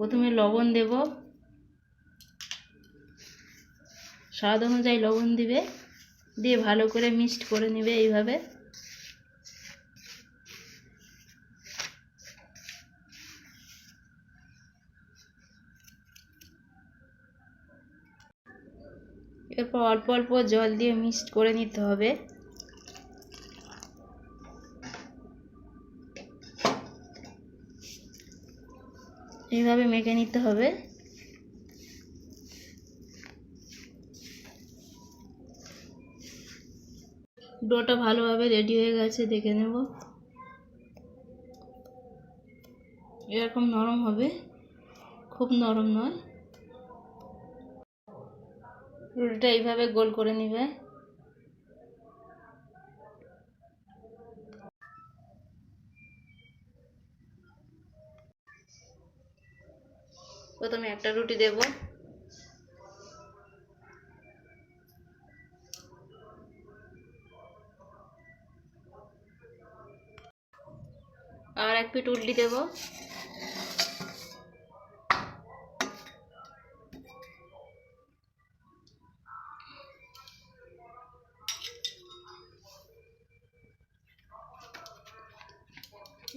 প্রথমে লবণ দেব। স্বাদ অনুযায়ী লবণ দিবে। দিয়ে ভালো করে মিক্সড করে নেবে এইভাবে। এরপর অল্প অল্প জল দিয়ে মিক্সড করে নিতে হবে। এইভাবে মেখে নিতে হবে। ডোটা ভালোভাবে রেডি হয়ে গেছে, দেখে নেব। এরকম নরম হবে, খুব নরম নয়। রুটিটা এইভাবে গোল করে নিবে। প্রথমে একটা রুটি দেব। আর এক পিট উল্টি দেব।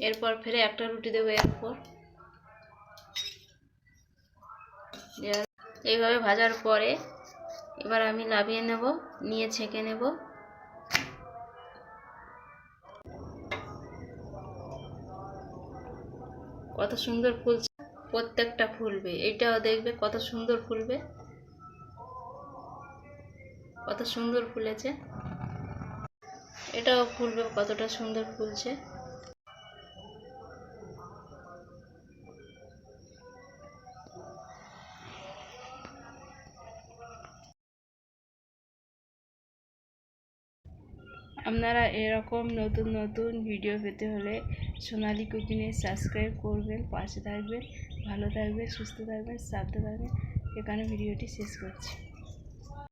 এরপর ফিরে একটা রুটি দেবো এরপর এইভাবে ভাজার পরে এবার আমি নামিয়ে নেব, নিয়ে ছেঁকে নেব। কত সুন্দর ফুলছে প্রত্যেকটা ফুলবে। এটাও দেখবে কত সুন্দর ফুলবে। কত সুন্দর ফুলেছে। এটাও ফুলবে, কতটা সুন্দর ফুলছে। আপনারা এরকম নতুন নতুন ভিডিও পেতে হলে সোনালি কুকিংয়ে সাবস্ক্রাইব করবেন, পাশে থাকবেন, ভালো থাকবেন, সুস্থ থাকবেন, সাবধানে থাকবেন। এখানে ভিডিওটি শেষ করছি।